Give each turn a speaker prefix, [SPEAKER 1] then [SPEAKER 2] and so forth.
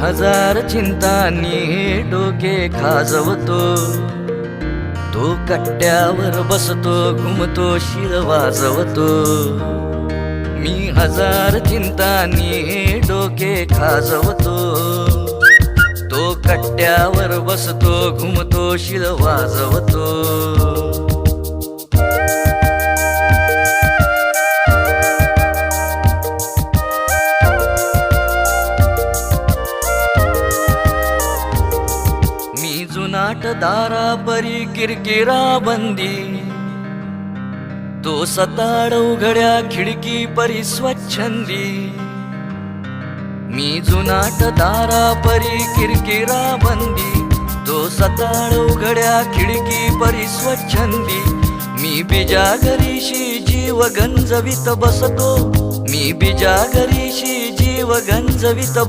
[SPEAKER 1] हजार चिंतांनी डोके खाजवतो. तो कट्ट्यावर बसतो घुमतो शिर वाजवतो. मी हजार चिंतांनी डोके खाजवतो. तो कट्ट्यावर बसतो घुमतो शिर वाजवतो. जुनाट दारा परी किरकिरा बंदी. तो सताड उघड्या खिडकी परी स्वच्छंदी. मी जुनाट दारा परी किरकिरा बंदी. तो सताड उघड्या खिडकी परी स्वच्छंदी. मी बिजा घरीशी जीव गंजवित बसतो. मी बिजा घरीशी जीव गंजवित